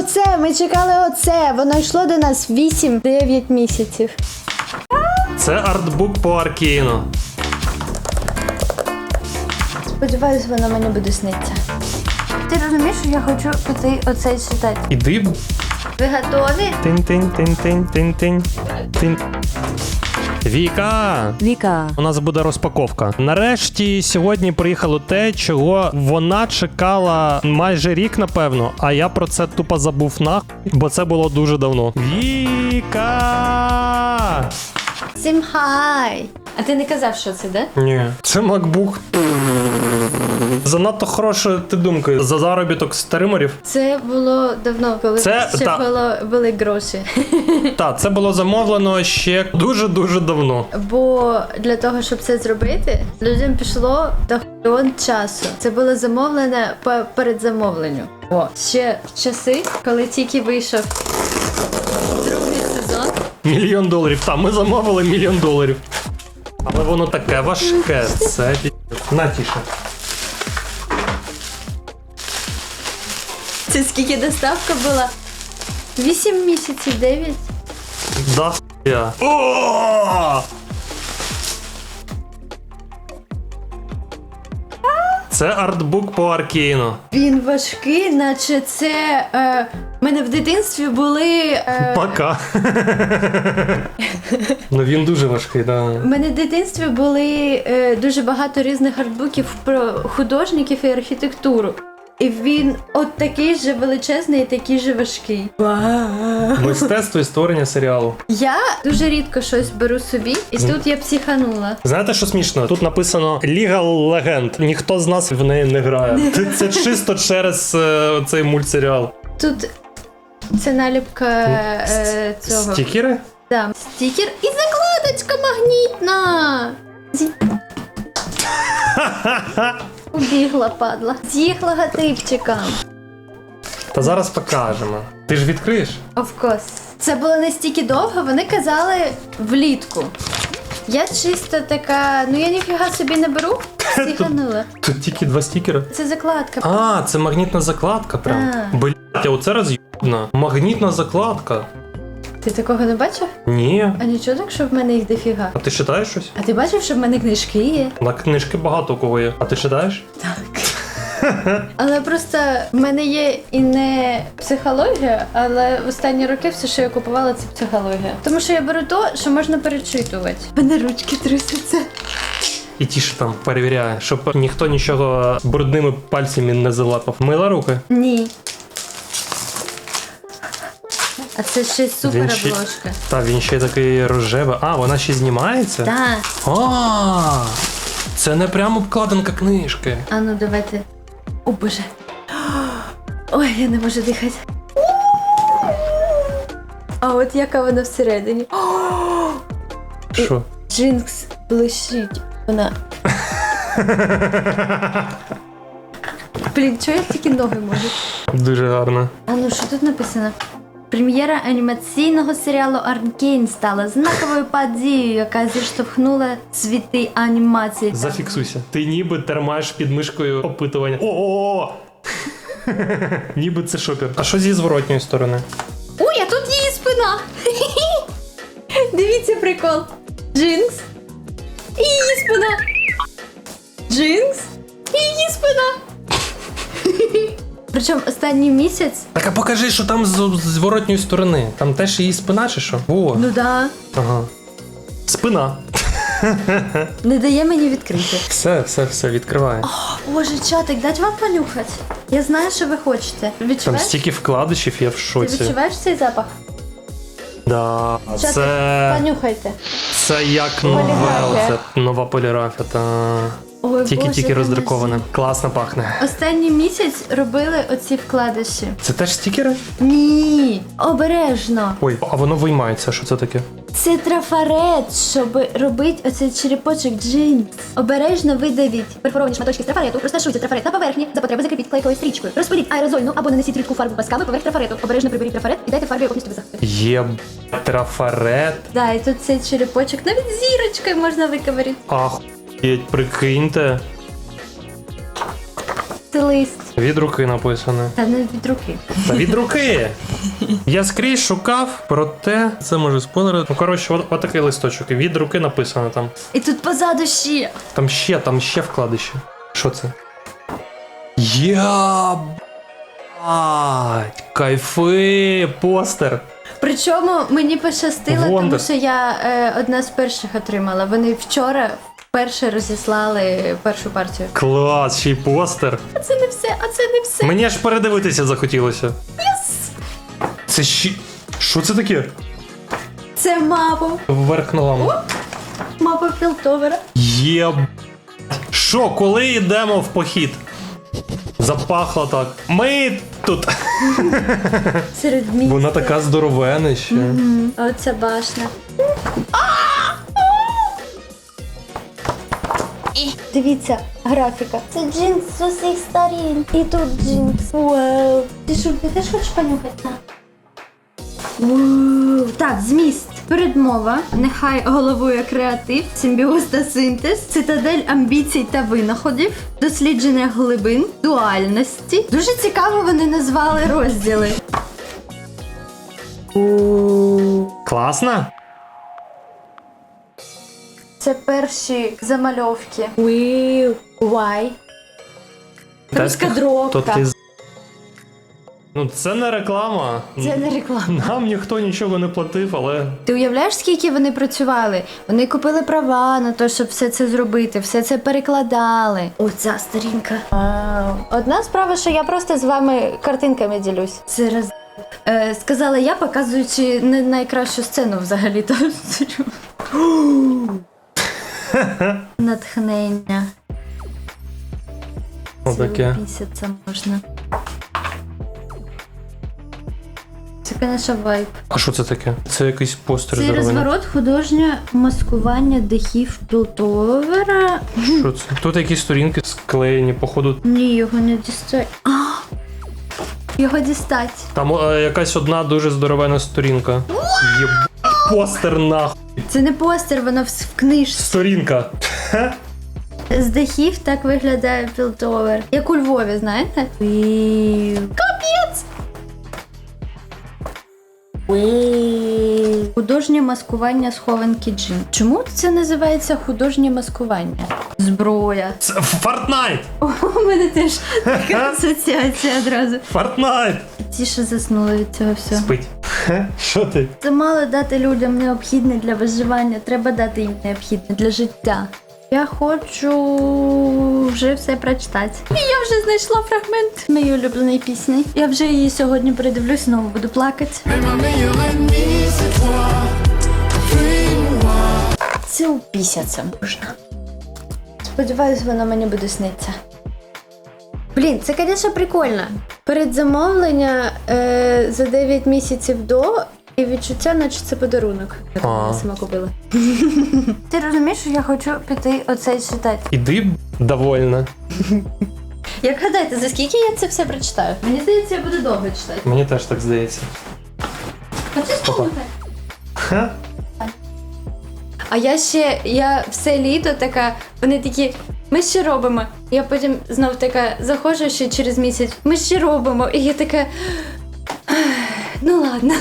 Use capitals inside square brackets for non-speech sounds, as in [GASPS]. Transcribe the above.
оце, ми чекали оце. Воно йшло до нас 8-9 місяців. Це артбук по Аркіну. Сподіваюсь, воно мені буде сниться. Ти розумієш, що я хочу піти оцей читати. Іди. Ви готові? Тин-тин-тин-тин-тин-тин. Тин. Віка! Віка. У нас буде розпаковка. Нарешті сьогодні приїхало те, чого вона чекала майже рік, напевно. А я про це тупо забув нахуй, бо це було дуже давно. Віка! Всім хай! А ти не казав, що це, де? Ні. Це MacBook. Занадто хороша ти думка. За заробіток стримерів. Це було давно, коли Це- ще та. було, були гроші. [LAUGHS] Так, це було замовлено ще дуже-дуже давно. Бо для того, щоб це зробити, людям пішло до дохуйон часу. Це було замовлене по передзамовленню. О, ще часи, коли тільки вийшов другий сезон. Мільйон доларів. Та, ми замовили мільйон доларів. Але воно таке важке. Це на тіше. Це скільки доставка була? Вісім місяців, дев'ять. Да я. О! Це артбук по Аркейну. Він важкий, наче це. Е, в мене в дитинстві були. Е, Пока. [LAUGHS] ну він дуже важкий, да. в мене в дитинстві були е, дуже багато різних артбуків про художників і архітектуру. І він от такий же величезний і такий же важкий. Мистецтво і створення серіалу. Я дуже рідко щось беру собі, і тут я психанула. Знаєте, що смішно? Тут написано Ліга Легенд. Ніхто з нас в неї не грає. Це, це чисто через е, цей мультсеріал. Тут це наліпка е, цього. Стікери? Да. Стікер і закладочка магнітна. [LAUGHS] Убігла, падла. З їх. Та зараз покажемо. Ти ж відкриєш? Of course. Це було настільки довго, вони казали влітку. Я чисто така, ну я ніфіга собі не беру. [LAUGHS] Психанула. Тут тільки два стікери. Це закладка. А, це магнітна закладка прям. Блять, а оце роз'єбна. Магнітна закладка. Ти такого не бачив? Ні. А нічого так, що в мене їх дофіга. А ти читаєш щось? А ти бачив, що в мене книжки є? На книжки багато у кого є. А ти читаєш? Так. Але просто в мене є і не психологія, але в останні роки все, що я купувала, це психологія. Тому що я беру то, що можна перечитувати. У мене ручки трусяться. І тіше там перевіряє, щоб ніхто нічого брудними пальцями не залапав. Мила руки. Ні. А це ще супер Він ще- обложка. Та він ще такий рожевий. А, вона ще знімається? Так. А, це не прямо обкладинка книжки. А ну давайте. О боже. Ой, я не можу дихати. А от яка вона всередині. Що? Джинкс блищить. Вона. Блін, чого я тільки ноги можу? Дуже гарно. А ну що тут написано? Прем'єра анімаційного серіалу Аркейн стала знаковою подією, яка зіштовхнула світи анімації. Зафіксуйся. Ти ніби тримаєш під мишкою опитування. О-о-о! [LAUGHS] Ніби це шопер. А що зі зворотньої сторони? Ой, а тут її спина. [LAUGHS] Дивіться прикол. Джинкс. І її спина. Джинкс. І її спина. [LAUGHS] Причому останній місяць. Так а покажи, що там з зворотньої сторони. Там теж її спина чи що? О, Ну да. ага. Спина. [LAUGHS] Не дає мені відкрити. Все, все, все, відкриває. Боже, чатик, дать вам понюхати. Я знаю, що ви хочете. Там стільки вкладишів, я в шоці. Ти відчуваєш цей запах? Да, Чатик, це, понюхайте. це як це нова поліграфія. Та... Ой, Тільки-тільки Боже, роздруковане. поможи. Класно пахне. Останній місяць робили оці вкладиші. Це теж стікери? Ні, обережно. Ой, а воно виймається, що це таке? Це трафарет, щоб робити оцей черепочок джинс. Обережно видавіть. Перфоровані шматочки з трафарету. Розташуйте трафарет на поверхні. За потреби закріпіть клейковою стрічкою. Розпиліть аерозольну або нанесіть рідку фарбу пасками поверх трафарету. Обережно приберіть трафарет і дайте фарбі повністю висохнути. Є трафарет. Да, і тут цей черепочок навіть зірочкою можна виковирити. Ахуєть, прикиньте. Це лист. Від руки написане. Та не від руки. Та від руки. Я скрізь шукав, проте це може спойлери. Ну коротше, от, отакий листочок. Від руки написано там. І тут позаду ще. Там ще, там ще вкладище. Що це? Я. Кайфи, постер. Причому мені пощастило, тому що я е, одна з перших отримала. Вони вчора вперше розіслали першу партію. Клас, ще й постер. А це не все, а це не все. Мені аж передивитися захотілося. Це ще. Що це таке? Це мапа. Вверх ногами. Мапа Філтовера. Є. Що, коли йдемо в похід? Запахло так. Ми тут. Серед міста. Вона така здоровена ще. М, Оця башня. Дивіться, графіка. Це джинс з усіх сторін. І тут джинс. Вау. Ти що, ти теж хочеш понюхати? На. Вау. Так, зміст. Передмова. Нехай головує креатив, симбіоз та синтез, цитадель амбіцій та винаходів, дослідження глибин, дуальності. Дуже цікаво вони назвали розділи. Класно? Це перші замальовки. Will. Why? Розкадровка. То ти Ну, це не реклама. Це не реклама. Нам ніхто нічого не платив, але. Ти уявляєш, скільки вони працювали? Вони купили права на те, щоб все це зробити, все це перекладали. Оця сторінка. Вау. Одна справа, що я просто з вами картинками ділюсь. Це роз... Е, сказала я, показуючи не найкращу сцену взагалі. [GASPS] [LAUGHS] Натхнення. Отаке. Місяця можна. Це, звісно, вайп. А що це таке? Це якийсь постер Це здоровений. розворот художнє маскування дахів Пілтовера. Що це? Тут якісь сторінки склеєні, походу. Ні, його не дістать. Його дістать. Там е, якась одна дуже здоровена сторінка. Єб... Постер нахуй. Це не постер, воно в, в книжці. Сторінка. З дахів так виглядає Пілтовер. Як у Львові, знаєте? Віу. Капець! Художнє маскування схованки джин. Чому це називається художнє маскування? Зброя. Це Фортнайт! У мене теж [LAUGHS] така асоціація одразу. Фортнайт! Ті, що заснули від цього всього. Спить. [LAUGHS] Що ти? Це мало дати людям необхідне для виживання, треба дати їм необхідне для життя. Я хочу вже все прочитати. І я вже знайшла фрагмент моєї улюбленої пісні. Я вже її сьогодні передивлюсь, знову буду плакати. Це упісяться можна. Сподіваюсь, воно мені буде сниться. Блін, це, звісно, прикольно. Передзамовлення е, за 9 місяців до і відчуття, наче це подарунок. Я А. сама купила. [LAUGHS] Ти розумієш, що я хочу піти оцей читати. Іди довольна. Як гадаєте, за скільки я це все прочитаю? Мені здається, я буду довго читати. Мені теж так здається. Хочеш Опа. Ха? А я ще, я все літо така, вони такі, ми ще робимо. Я потім знов така заходжу ще через місяць, ми ще робимо. І я така. Ну ладно,